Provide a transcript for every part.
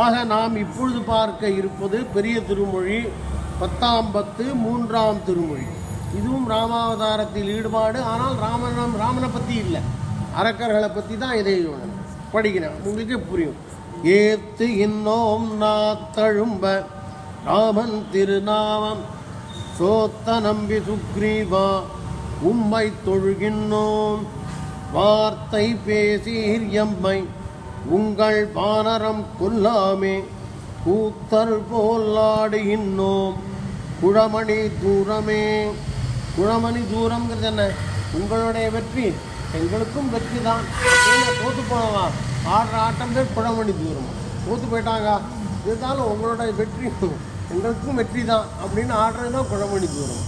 ஆக நாம் இப்பொழுது பார்க்க இருப்பது பெரிய திருமொழி பத்தாம் பத்து மூன்றாம் திருமொழி. இதுவும் ராமாவதாரத்தில் ஈடுபாடு ஆனால் ராமனம் ராமனை பற்றி இல்லை. அரக்கர்களை பற்றி தான் இதை படிக்கிறேன். உங்களுக்கு புரியும். ஏத்து இன்னோம் நாத்தழும்ப ராமன் திருநாமம் சோத்த நம்பி சுக்ரீவா உம்மை தொழுகின்றோம் வார்த்தை பேசீர் எம்மை உங்கள் வானரம் கொல்லாமே கூத்தர் போல்லாடுகின்றோம். குழமணி தூரமே. குழமணி தூரம்ங்கிறது என்ன? உங்களுடைய வெற்றி எங்களுக்கும் வெற்றி தான். தோத்து போனவா? ஆடுற ஆட்டம் பேர் குழமணி தூரம். தோத்து போயிட்டாங்க. இருந்தாலும் உங்களுடைய வெற்றி எங்களுக்கும் வெற்றி தான் அப்படின்னு ஆடுறது தான் குழமணி தூரம்.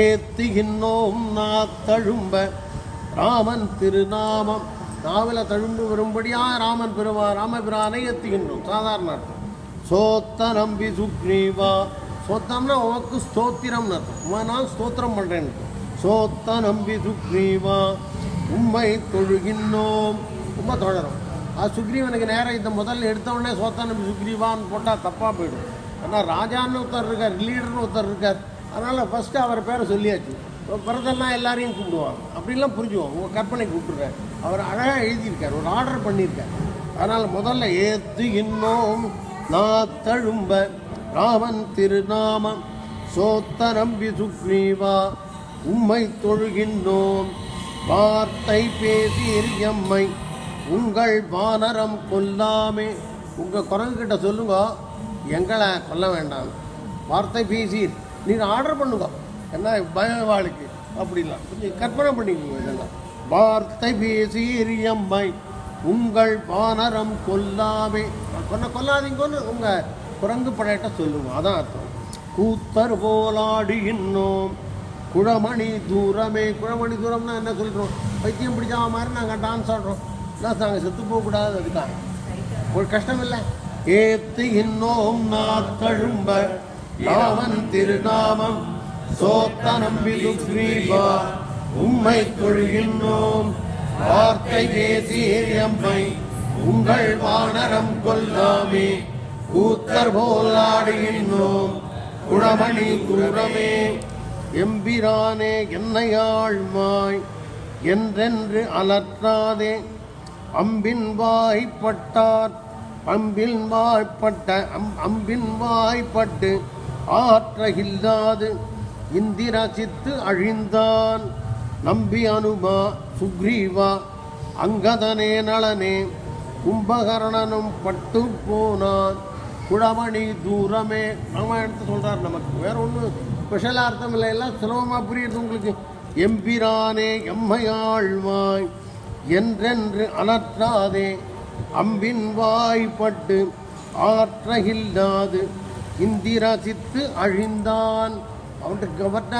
ஏத்துகின்றோம் நா தழும்ப ராமன் திருநாமம். நாவல தழும்பு வரும்படியா ராமன் பெருவா ராமபிரானை எத்துகின்றோம். சாதாரண அர்த்தம். சோத்த நம்பி சுக்ரீவா சோத்தம்னா உனக்கு ஸ்தோத்திரம்னு அர்த்தம். நான் ஸ்தோத்திரம் பண்ணுறேன்னு சோத்த நம்பி சுக்ரீவா உம்மை தொழுகின்றோம். ரொம்ப தொழறோம். அது சுக்ரீவனுக்கு நேரம் இந்த முதல்ல எடுத்த உடனே சோத்த நம்பி சுக்ரீவான்னு போட்டால் தப்பாக போயிடும். ஆனால் ராஜான்னு ஒருத்தர் இருக்கார் லீடர்னு ஒருத்தர் இருக்கார். அதனால் ஃபஸ்ட்டு அவர் பேரை சொல்லியாச்சு. பிறதெல்லாம் எல்லாரையும் கும்பிடுவாங்க. அப்படிலாம் புரிஞ்சுவோம் உங்கள் கற்பனை கூப்பிட்டுருக்காரு. அவர் அழகாக எழுதியிருக்கார். ஒரு ஆர்டர் பண்ணியிருக்கார். அதனால் முதல்ல ஏத்து இன்னோம் நான் தழும்ப ராமன் திருநாமம். சோத்த நம்பி சுக்ரீவா உம்மை தொழுகின்றோம். வார்த்தை பேசீர் எம்மை உங்கள் வானரம் கொல்லாமே. உங்கள் குரங்குகிட்ட சொல்லுங்க. எங்களை கொல்ல வேண்டாம். வார்த்தை பேசீர். நீங்கள் ஆர்டர் பண்ணுங்க. என்ன பயவாளுக்கு அப்படிலாம். கொஞ்சம் கற்பனை பண்ணிக்கோங்க இதெல்லாம். வார்த்தை பேசீர் உங்கள் வானரம் கொல்லாமே கொன்ன கொல்லாதீங்கன்னு உங்கள் குரங்கு படையிட்ட சொல்லுவோம். அதான் அர்த்தம். கூத்தர் போலாடி இன்னும். குழமணி தூரமே. குழமணி தூரம்னா என்ன சொல்கிறோம் பைத்தியம் பிடிச்சா மாதிரி நாங்கள் டான்ஸ் ஆடுறோம். என்ன நாங்கள் செத்து போகக்கூடாது அதுக்காக. ஒரு கஷ்டம் இல்லை. ஏத்து இன்னோம் நாத்தழும்ப. யாவன் திருநாமம் சோத்த நம்பி சுக்ரீவா உம்மை தொழுகின்றோம். வார்த்தை பேசீர் எம்மை உங்கள் வானரம் கொல்லாமே. கூத்தர் போலாடுகின்றோம் குழமணி குரமே எம்பிரானே என்னையாழ்மாய் என்றென்று அலற்றாதே. அம்பின் வாய்ப்பட்டார் அம்பின் வாய்ப்பட்ட அம்பின் வாய்ப்பட்டு ஆற்ற இல்லாது இந்திரா சித்து அழிந்தான். நம்பி அனுமா சுக்ரீவா அங்கதனே நளனே கும்பகர்ணனும் பட்டு போனான். குழமணி தூரமே ராமாயணத்தை சொல்கிறார் நமக்கு. வேற ஒன்றும் ஸ்பெஷலாக அர்த்தம் இல்லை. எல்லாம் சுலபமாக புரியுது உங்களுக்கு. எம்பிரானே எம்மையாழ்வாய் என்றென்று அலற்றாதே. அம்பின் வாய்ப்பட்டு ஆற்றகில்லாது இந்திர சித்து அழிந்தான். அவன்கிட்ட அவர்கிட்ட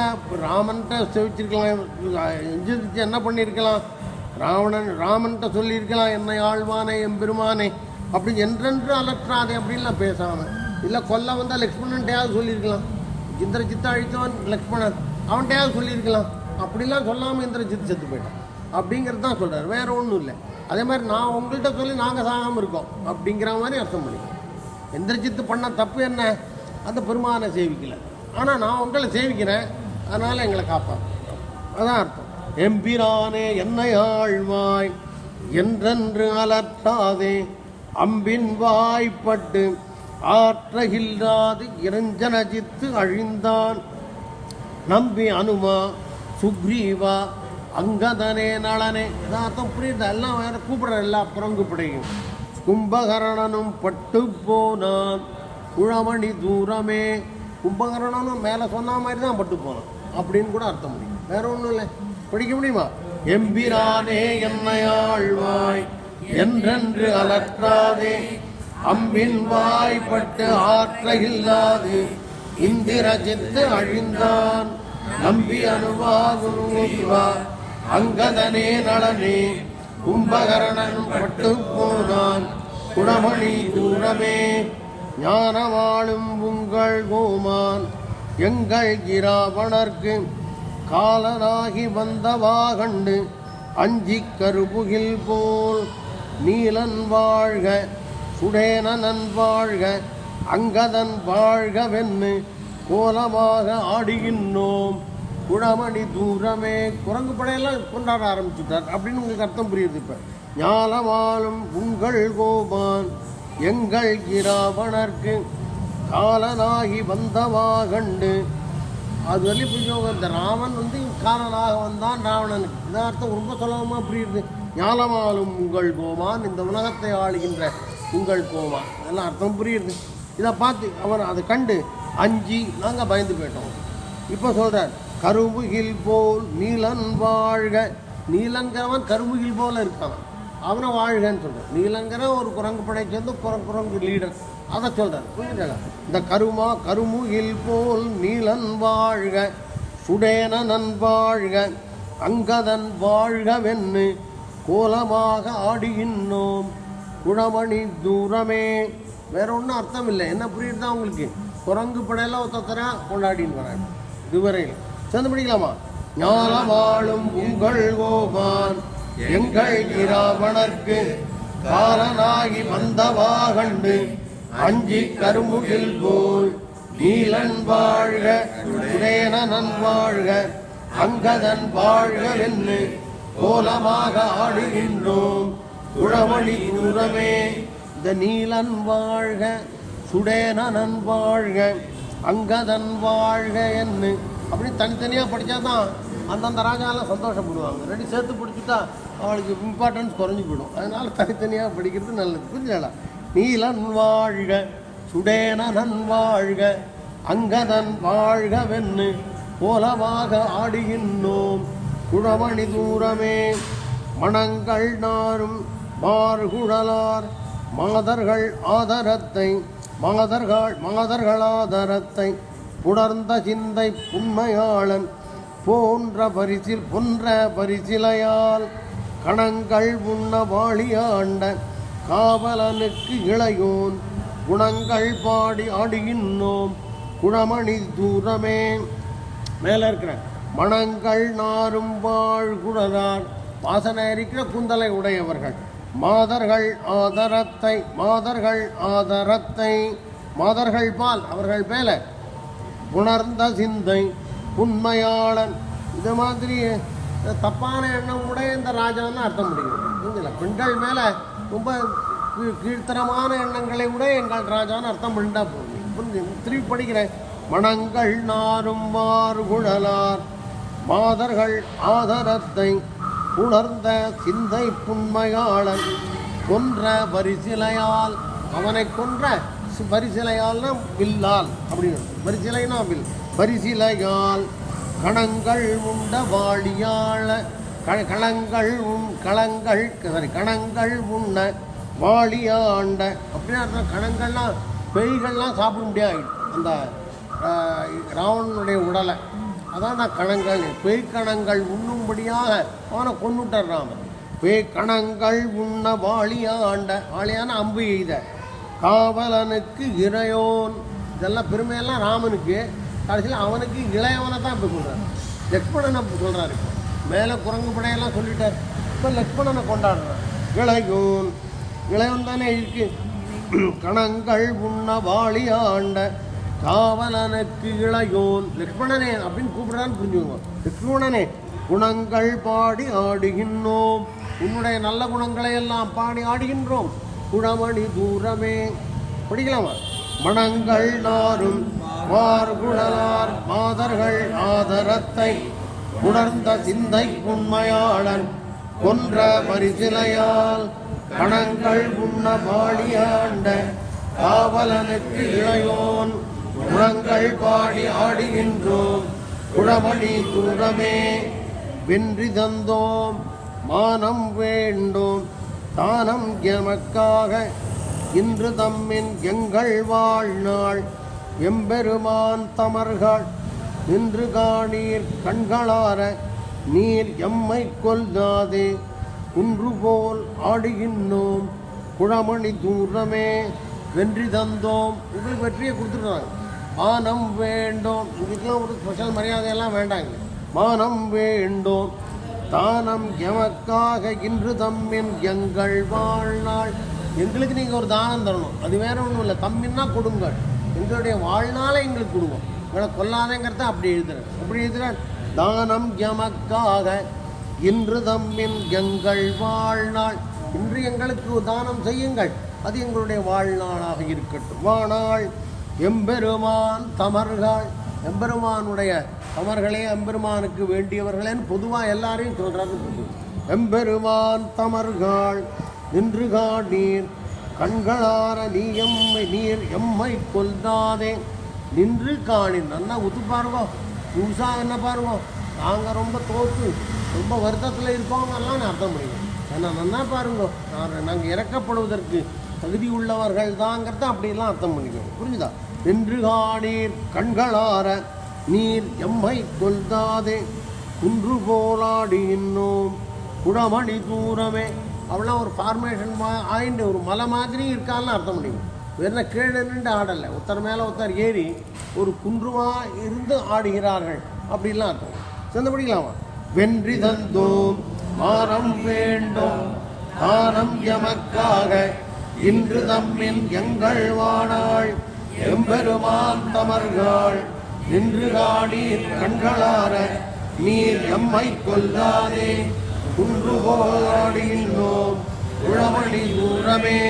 ராமன்கிட்ட செவிச்சிருக்கலாம். எஞ்சிருச்சு என்ன பண்ணியிருக்கலாம் ராவணன் ராமன்கிட்ட சொல்லியிருக்கலாம் என்னை ஆழ்வானே எம்பெருமானே அப்படி என்றென்று அலற்றாதே அப்படின்லாம் பேசாமல் இல்லை கொல்ல வந்தால் லக்ஷ்மணன்ட்டையாவது சொல்லியிருக்கலாம் இந்திரஜித்தை அழித்தவன் லக்ஷ்மணன் அவன்கிட்டயாவது சொல்லியிருக்கலாம் அப்படிலாம் சொல்லாமல் இந்திரஜித் செத்து போயிட்டான். அப்படிங்கிறது தான் சொல்கிறார் வேற ஒன்றும் இல்லை. அதே மாதிரி நான் உங்கள்கிட்ட சொல்லி நாங்கள் சாகாமல் இருக்கோம். அப்படிங்கிற மாதிரி அர்த்தம் பண்ணிக்கலாம் இந்திரஜித்து பண்ண தப்பு என்ன? அந்த பெருமானை சேவிக்கலை. ஆனால் நான் உங்களை சேவிக்கிறேன். அதனால் எங்களை காப்பான் அதான் அர்த்தம். எம்பிரானே என்னை ஆழ்வாய் என்றென்று அலற்றாதே. அம்பின் வாய்ப்பட்டு ஆற்றகில்லாது இரஞ்சனஜித்து அழிந்தான். நம்பி அனுமா சுக்ரீவா அங்கதனே நளனே. அர்த்தம் புரியுது? எல்லாம் வேற கூப்பிடுற எல்லா புறங்கு படையும். கும்பகரணனும் பட்டு போனான். குழமணி தூரமே கும்பகரணம்னு மேலே சொன்ன மாதிரி தான் பட்டு போகணும் அப்படின்னு கூட அர்த்தம் முடியும். வேற ஒன்றும் இல்லை. படிக்க முடியுமா? எம்பிரானே என்னையாழ்வாய் என்றென்று அலற்றாதே. அம்பின் வாய்ப்பட்டு ஆற்றகில்லாது இந்திரஜித்து அழிந்தான். நம்பி அனுவாகுவா அங்கதனே நளனே கும்பகரணன் பட்டு போனான். குணமணி தூரமே. ஞானவாழும் உங்கள் கோமான் எங்கள் இராவணர்க்கு காலனாகி வந்தவா கண்டு அஞ்சி கருபுகில் போல் நீலன் வாழ்க சுடேன நன் வாழ்க அங்கதன் வாழ்கவென்னு கோலமாக ஆடுகின்றோம். குழமணி தூரமே குரங்கு படையெல்லாம் கொண்டாட ஆரம்பிச்சுட்டார் அப்படின்னு உங்களுக்கு அர்த்தம் புரியுது இப்போ. ஞாலமாலும் உங்கள் கோபான் எங்கள் இராவணர்க்கு காலனாகி வந்தவா கண்டு அது வரையும் புரிஞ்சவங்க இந்த ராமன் வந்து காலனாக வந்தான் ராவணனுக்கு. இதான் அர்த்தம் ரொம்ப சுலபமாக புரியுது ஞாலமாலும் உங்கள் கோமான் இந்த உலகத்தை ஆளுகின்ற உங்கள் கோமான் அதெல்லாம் அர்த்தம் புரியுது. இதை பார்த்து அவன் அதை கண்டு அஞ்சி நாங்கள் பயந்து போயிட்டோம். இப்போ சொல்கிறார் கருமுகில் போல் நீலன் வாழ்க. நீலங்கிறவன் கருமுகில் போல இருக்கான். அவனை வாழ்கன்னு சொல்கிறான் நீலங்கிற ஒரு குரங்கு படை சேர்ந்து குரங்கு குரங்கு லீடர் அதை சொல்கிறார் புரிஞ்சுங்களா இந்த கருமா கருமுகில் போல் நீலன் வாழ்க சுடேன நன் வாழ்க அங்கதன் வாழ்கவென்னு கோலமாக ஆடுகின்றோம். குழமணி தூரமே. வேற ஒன்றும் அர்த்தம் இல்லை என்ன புரியுது தான் உங்களுக்கு? குரங்கு படையில ஒருத்தர கொண்டாடின்னு வரேன் இதுவரையில். சேர்ந்து படிக்கலாமா? ஞான வாழும் உங்கள் கோபான். எங்கள் இராவணர்க்கு காலனாகி வந்தவாகண்டு அஞ்சி கருமுகில் போல் நீலன் வாழ்க சுடேன நன் வாழ்க அங்கதன் வாழ்கவென்னு கோலமாக ஆடுகின்றோம். குழமணி தூரமே இந்த நீலன் வாழ்க சுடேனன் வாழ்க அங்கதன் வாழ்க என்று. அப்படி தனித்தனியாக படிச்சாதான் அந்தந்த ராஜாலாம் சந்தோஷப்படுவாங்க. ரெண்டு சேர்த்து பிடிச்சிட்டா அவளுக்கு இம்பார்ட்டன்ஸ் குறைஞ்சி போயிடும். அதனால் தனித்தனியாக படிக்கிறது நல்லது. புரிஞ்சலா நீலன் வாழ்க சுடேனன் வாழ்க அங்கதன் வாழ்க வெண்ணு கோலமாக ஆடுகின்றோம். குழமணி தூரமே மணங்கள் நாரும் மார்குழலார் மாதர்கள் ஆதரத்தை மாதர்கள் மாதர்களாதரத்தை புணர்ந்த சிந்தை உண்மையாளன் போன்ற பரிசில் பொன்ற பரிசிலையால் கணங்கள் உண்ண வாழியாண்ட காவலனுக்கு இளையோன் குணங்கள் பாடி ஆடுகின்றோம். குணமணி தூரமே. மேலே இருக்கிற மணங்கள் நாரும் வாழ்குடரார். வாசனை இருக்கிற குந்தலை உடையவர்கள். மாதர்கள் ஆதரத்தை மாதர்கள் ஆதரத்தை. மாதர்கள் பால் அவர்கள் மேல உணர்ந்த சிந்தை உண்மையாளன். இது மாதிரி தப்பான எண்ணம் உடைய இந்த ராஜான்னு அர்த்தம் முடியும் புரிஞ்சல பெண்கள் மேலே ரொம்ப கீழ்- கீழ்த்தரமான எண்ணங்களை உடைய எங்கள் ராஜான்னு அர்த்தம் பண்ணிட்டா போகும் புரிஞ்சு? திருப்பி படிக்கிறேன் மணங்கள் நாரும் மாறுகுழலார் மாதர்கள் ஆதரத்தை உணர்ந்த சிந்தை புண்மையாளன் கொன்ற பரிசிலையால் அவனை கொன்ற சி- வில்லால் அப்படின்னு. பரிசிலைனா வில். பரிசிலையால் கணங்கள் உண்ட வாழியாள க- களங்கள் உண் களங்கள் சாரி கணங்கள் உண்ண வாழியாண்ட. அப்படின்னா அர்த்தம் கணங்கள்லாம் பேய்கள்லாம் சாப்பிட முடியாது. அந்த ராவணனுடைய உடலை. அதான் நான் கணங்கள் பேய்க்கணங்கள் உண்ணும்படியாக அவனை கொண்டுட்டார் ராமன் பேய்க்கணங்கள் உண்ண வாழியாண்ட வாழியான அம்பு எய்த. காவலனுக்கு இறையோன். இதெல்லாம் பெருமையெல்லாம் ராமனுக்கு. கடைசியில் அவனுக்கு இளையவனை தான் இப்போ சொல்கிறார் லக்ஷ்மணனை சொல்கிறார் இப்போ மேலே குரங்கு படையெல்லாம் சொல்லிட்டார். இப்போ லக்ஷ்மணனை கொண்டாடுறான் இளையோன் இளையவன் தானே இருக்கு. கணங்கள் உண்ண ஆண்ட காவலனுக்கு இளையோன். லக்ஷ்மணனே அப்படின்னு கூப்பிடுறான்னு புரிஞ்சுக்கோங்க. லக்ஷ்மணனே குணங்கள் பாடி ஆடுகின்றோம். உன்னுடைய நல்ல குணங்களை எல்லாம் பாடி ஆடுகின்றோம். குழமணி தூரமே. படிக்கலாமா? மணங்கள் நாரும் வார்குழலார் மாதர்கள் ஆதரத்தை உணர்ந்த சிந்தை உண்மையாளன் கொன்ற பரிசிலையால் கணங்கள் உண்ண பாடியாண்ட காவலனுக்கு இளையோன் குணங்கள் பாடி ஆடுகின்றோம். குணமணி தூரமே வென்றி தந்தோம். மானம் வேண்டும். தானம் எமக்காக இன்று தம்மின் எங்கள் வாழ்நாள் எம்பெருமான் தமர்கள் நின்று காணீர் கண்களார நீர் எம்மை கொல்லாதே குன்று போல் ஆடுகின்றோம் குழமணி தூரமே. வென்றி தந்தோம் உங்களுக்கு வெற்றியை கொடுத்துருக்காங்க மானம் வேண்டும். இதுக்கெல்லாம் ஒரு ஸ்பெஷல் மரியாதையெல்லாம் வேண்டாங்க. மானம் வேண்டும். தானம் எமக்காக இன்று தம்மின் எங்கள் வாழ்நாள். எங்களுக்கு நீங்கள் ஒரு தானம் தரணும். அது வேற ஒன்றும் இல்லை. தம்மின்னா கொடுங்கள். எங்களுடைய வாழ்நாளை எங்களுக்கு கொடுவோம். உங்களை கொல்லாதங்கிறத அப்படி எழுதுறேன். அப்படி எழுதுறேன். தானம் எமக்காக இன்று தம்மின் எங்கள் வாழ்நாள். இன்று எங்களுக்கு தானம் செய்யுங்கள். அது எங்களுடைய வாழ்நாளாக இருக்கட்டும். வாழ்நாள் எம்பெருமான் தமர்கள் எம்பெருமானுடைய தமர்களே எம்பெருமானுக்கு வேண்டியவர்களேன்னு பொதுவாக எல்லாரையும் சொல்கிறாரு எம்பெருமான் தமர்கள் நின்று காணீர் கண்களார நீ எம்மை நீர் எம்மை கொல்லாதே நின்று காணி நல்லா உத்து பாருவோம் புதுசா என்ன பாருவோம் நாங்கள் ரொம்ப தோற்று ரொம்ப வருத்தத்தில் இருக்கோங்கெல்லாம் அர்த்தம் முடியும் ஏன்னா நல்லா பாருங்க. நாங்கள் இறக்கப்படுவதற்கு தகுதி உள்ளவர்கள் தாங்கிறத அப்படிலாம் அர்த்தம் பண்ணிக்கணும் புரிஞ்சுதா? நின்று காணீர் கண்களார நீர் எம்மை கொல்தாதே குன்று போலாடி இன்னும் குடமணி தூரமே. அவளாம் ஒரு ஃபார்மேஷன் ஆயிண்டு ஒரு மலை மாதிரி இருக்கான்னு அர்த்தம் முடியும் வெறும் கீழே நின்று ஆடலை. ஒருத்தர் மேலே ஒருத்தர் ஏறி ஒரு குன்றுவாக இருந்து ஆடுகிறார்கள் அப்படிலாம் அர்த்தம். சேர்ந்து படிக்கலாமா? வென்றி தந்தோம் மாறம் வேண்டும் தானம் எமக்காக. இன்று தம்மின் எங்கள் வாணாள் எம்பெருமான் தமர்கள். நின்று காடி கண்களார நீர் எம்மை கொல்லாதே. குன்று போராடினோம் குழமணி தூரமே.